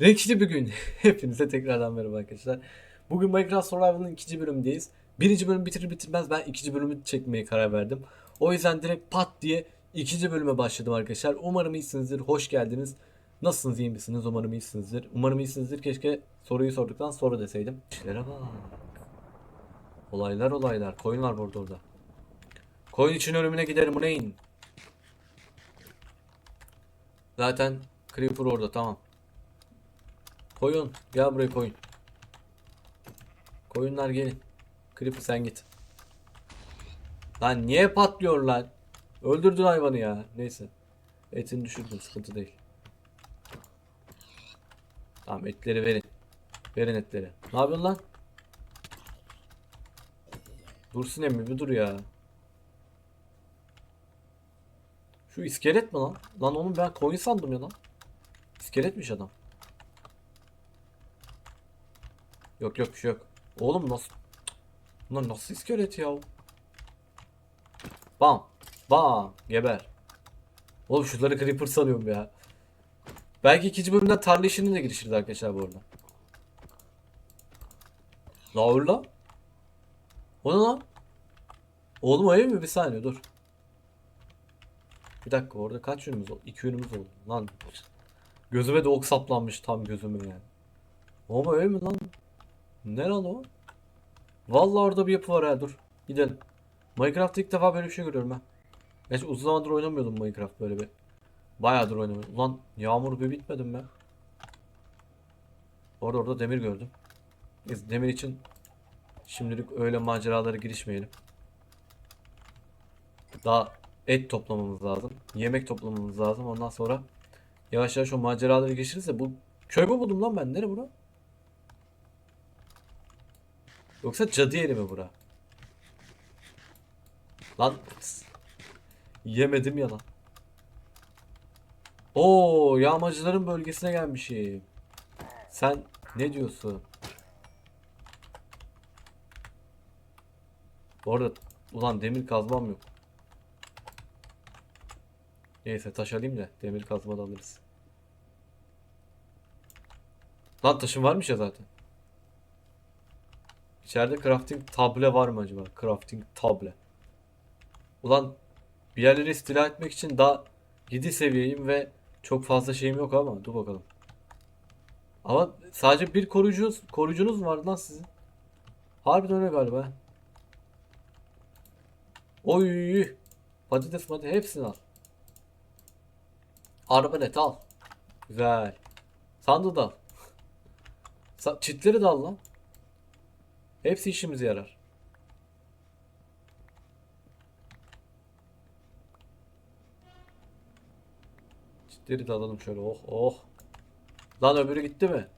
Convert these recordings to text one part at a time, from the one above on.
Renkli bir gün. Hepinize tekrardan merhaba arkadaşlar. Bugün Minecraft Survival'ın ikinci bölümündeyiz. Birinci bölüm bitirir bitirmez ben ikinci bölümü çekmeye karar verdim. O yüzden direkt pat diye ikinci bölüme başladım arkadaşlar. Umarım iyisinizdir. Hoş geldiniz. Nasılsınız iyi misiniz? Umarım iyisinizdir. Umarım iyisinizdir. Keşke soruyu sorduktan sonra deseydim. İşlere bak. Olaylar olaylar. Koyun var burada orada. Koyun için ölümüne giderim. Bu neyin? Zaten Creeper orada tamam. Koyun. Gel buraya koyun. Koyunlar gelin. Creeper sen git. Lan niye patlıyor lan? Öldürdün hayvanı ya. Neyse. Etini düşürdüm. Sıkıntı değil. Tamam etleri verin. Verin etleri. Ne yapıyorsun lan? Dursun emmi bir dur ya. Şu iskelet mi lan? Lan onu ben koyun sandım ya lan. İskeletmiş adam. Yok yok bir şey yok. Oğlum nasıl? Bunlar nasıl iskelet ya? Bam. Bam. Geber. Oğlum şunları creeper sanıyorum ya. Belki ikinci bölümden tarla işine de girişiriz arkadaşlar bu arada. La öyle lan. O ne lan? Oğlum o ev mi? Bir saniye dur. Bir dakika orada kaç yönümüz oldu? İki yönümüz oldu. Lan gözüme de ok saplanmış tam gözüme yani. Ama ev mi lan? Ne lan o? Vallahi orada bir yapı var ha dur. Gidelim. Minecraft'ta ilk defa böyle bir şey görüyorum ha. Gerçi uzun zamandır oynamıyordum Minecraft böyle bir. Bayağıdır oynamıyordum. Ulan yağmur bir bitmedim ben. Orada orada demir gördüm. Neyse demir için şimdilik öyle maceralara girişmeyelim. Daha et toplamamız lazım. Yemek toplamamız lazım. Ondan sonra yavaş yavaş o maceralara girişiriz de bu köy mü buldum lan ben? Nere bura? Yoksa cadı yeri mi bura? Lan yemedim ya lan. Oo yağmacıların bölgesine gelmişim. Sen ne diyorsun? Bu arada ulan demir kazmam yok. Neyse taş alayım da demir kazma da alırız. Lan taşım varmış ya zaten. İçeride crafting table var mı acaba? Crafting table. Ulan bir yerleri istila etmek için daha 7 seviyeyim ve çok fazla şeyim yok ama dur bakalım. Ama sadece bir koruyucunuz, koruyucunuz var lan sizin. Harbiden öyle galiba. Oy! Patates patates hepsini al. Arbalet al. Güzel. Sandığı da al. Çitleri de al lan. Hepsi işimize yarar. Çitleri de alalım şöyle. Oh oh. Lan öbürü gitti mi?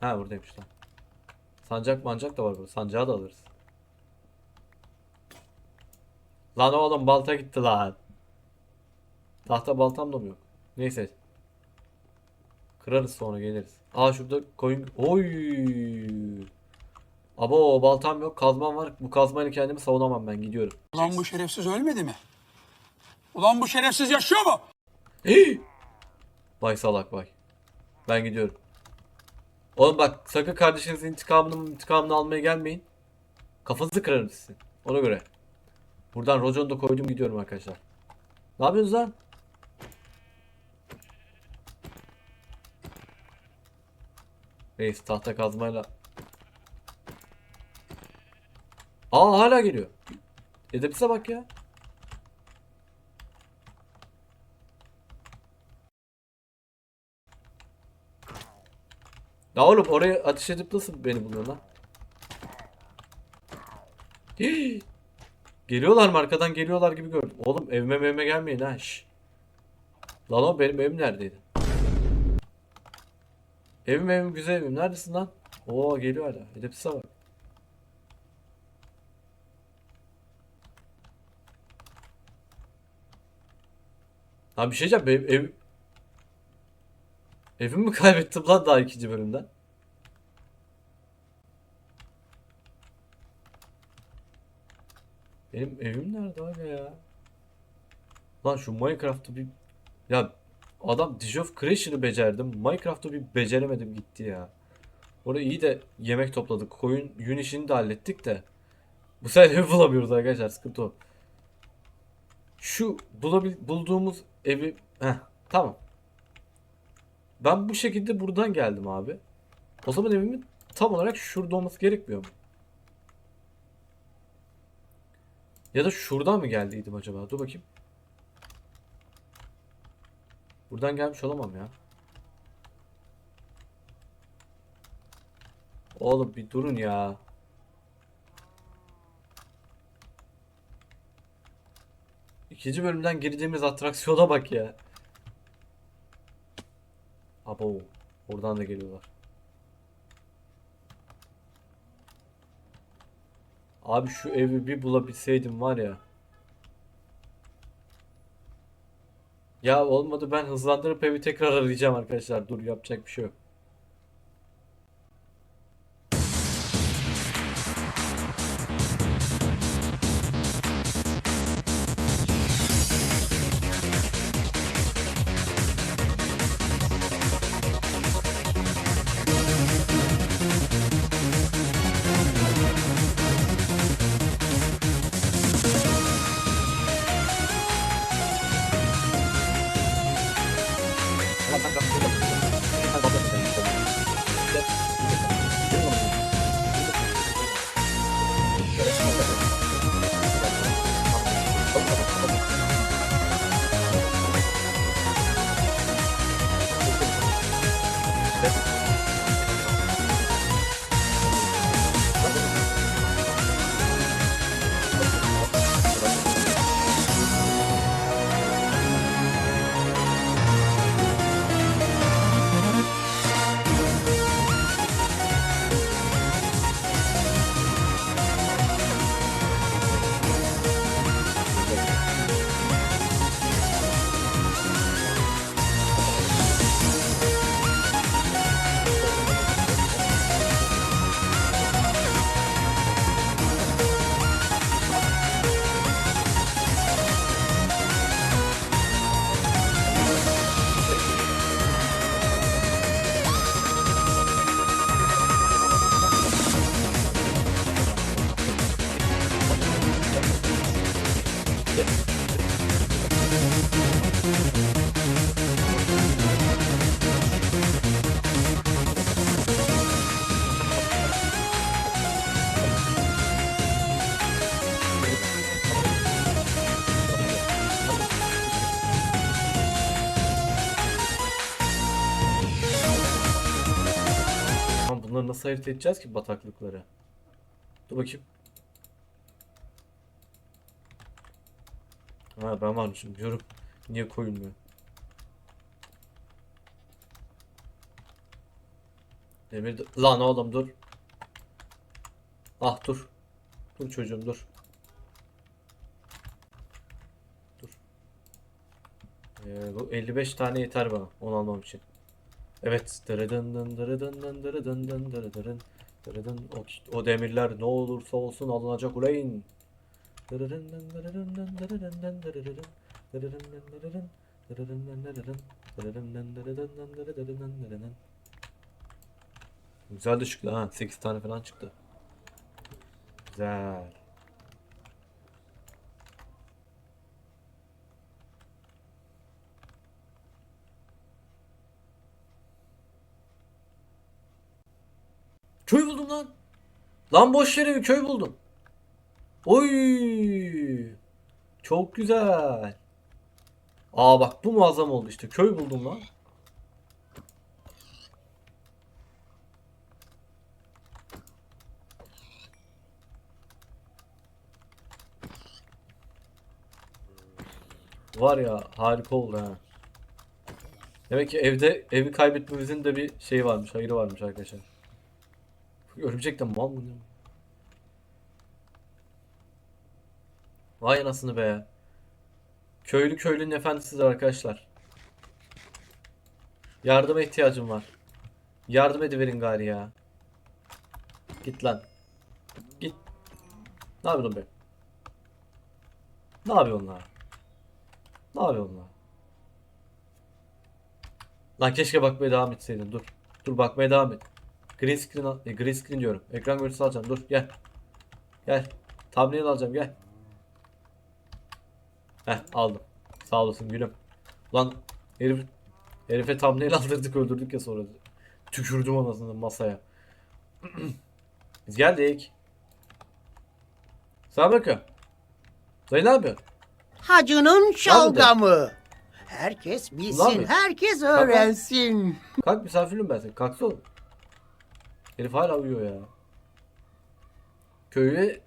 Ha buradaymış lan. Sancak mancak da var burada. Sancağı da alırız. Lan oğlum balta gitti lan. Tahta baltam da mı yok? Neyse. Kırarız sonra geliriz. Aa şurada koyun. Oy. Abo baltam yok, kazmam var. Bu kazmayla kendimi savunamam ben gidiyorum. Ulan bu şerefsiz ölmedi mi? Ulan bu şerefsiz yaşıyor mu? Hey! Vay salak vay. Ben gidiyorum. Oğlum bak sakın kardeşinizin intikamını intikamını almaya gelmeyin. Kafanızı kırarım sizin. Ona göre. Buradan roconu da koydum gidiyorum arkadaşlar. Ne yapıyorsunuz lan? Reis tahta kazmayla. Aa hala geliyor. Edepsize bak ya. Ya oğlum oraya ateş edip nasıl beni buluyorsun lan? Hii! Geliyorlar mı arkadan geliyorlar gibi gördüm. Oğlum evime evime gelmeyin ha şş. Lan o benim evim neredeydi? Evim evim güzel evim. Neredesin lan? Oo geliyor hala. Edepsize bak. Lan bir şey diyeceğim. Benim ev... Evimi mi kaybettim lan daha ikinci bölümden? Benim evim nerede abi ya? Lan şu Minecraft'ı bir... Ya Adam Dish of Creation'ı becerdim. Minecraft'ı bir beceremedim gitti ya. Orada iyi de yemek topladık. Koyun yün işini de hallettik de. Bu sefer ev bulamıyoruz arkadaşlar. Sıkıntı o. Şu bulabil bulduğumuz evi... Heh, tamam. Ben bu şekilde buradan geldim abi. O zaman evimin tam olarak şurada olması gerekmiyor mu? Ya da şuradan mı geldiydim acaba? Dur bakayım. Buradan gelmiş olamam ya. Oğlum bir durun ya. İkinci bölümden girdiğimiz atraksiyona bak ya. Abo. Oradan da geliyorlar. Abi şu evi bir bulabilseydim var ya. Ya olmadı ben hızlandırıp evi tekrar arayacağım arkadaşlar. Dur yapacak bir şey yok. Nasıl ayırt edeceğiz ki bataklıkları? Dur bakayım. Ha ben varmışım diyorum. Niye koyulmuyor? Demir de- Lan oğlum dur. Ah dur. Dur çocuğum dur. Dur. Ee, bu 55 tane yeter bana onu almam için. Evet. O, demirler ne olursa olsun alınacak uleyin. Güzel de çıktı ha. 8 tane falan çıktı. Güzel. Köy buldum lan. Lan boş yere bir köy buldum. Oy. Çok güzel. Aa bak bu muazzam oldu işte. Köy buldum lan. Var ya harika oldu ha. Demek ki evde evi kaybetmemizin de bir şeyi varmış, hayırı varmış arkadaşlar. Örümcek de mal mı? Vay anasını be. Köylü köylünün efendisidir arkadaşlar. Yardıma ihtiyacım var. Yardım ediverin gari ya. Git lan. Git. Ne yapıyorsun be? Ne yapıyorsun lan? Ne yapıyorsun lan? Lan keşke bakmaya devam etseydin. Dur. Dur bakmaya devam et. Green screen al. E, green screen diyorum. Ekran görüntüsü alacağım. Dur gel. Gel. Thumbnail alacağım gel. Heh aldım. Sağ olasın gülüm. Lan herif herife thumbnail aldırdık öldürdük ya sonra. Tükürdüm anasını masaya. Biz geldik. Selamünaleyküm. Dayı ne? Hacının şalgamı. Herkes Ulan bilsin, herkes öğrensin. Kalk misafirim ben senin. Kalksana oğlum. Herif hala uyuyor ya. Köye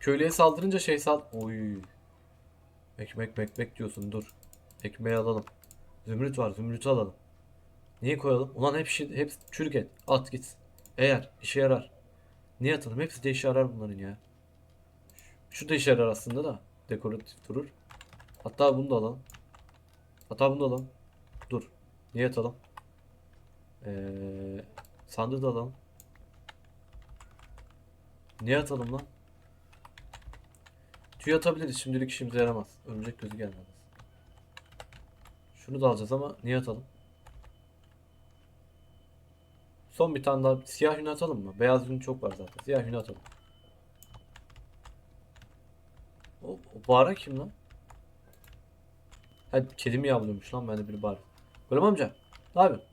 köylüye saldırınca şey sal... Oy. Ekmek mekmek diyorsun dur. Ekmeği alalım. Zümrüt var zümrütü alalım. Niye koyalım? Ulan hep şey, hep çürük et. At gitsin. Eğer işe yarar. Niye atalım? Hepsi de işe yarar bunların ya. Şu da işe yarar aslında da. Dekoratif durur. Hatta bunu da alalım. Hatta bunu da alalım. Dur. Niye atalım? Ee, sandığı da alalım. Niye atalım lan? Tüy atabiliriz. Şimdilik işimize yaramaz. Örümcek gözü gelmez. Şunu da alacağız ama niye atalım? Son bir tane daha siyah yünü atalım mı? Beyaz yün çok var zaten. Siyah yünü atalım. O, o bağıran kim lan? Ha kedi mi yavruyormuş lan ben de biri bağırıyor. Golem amca. Ne yapıyorsun?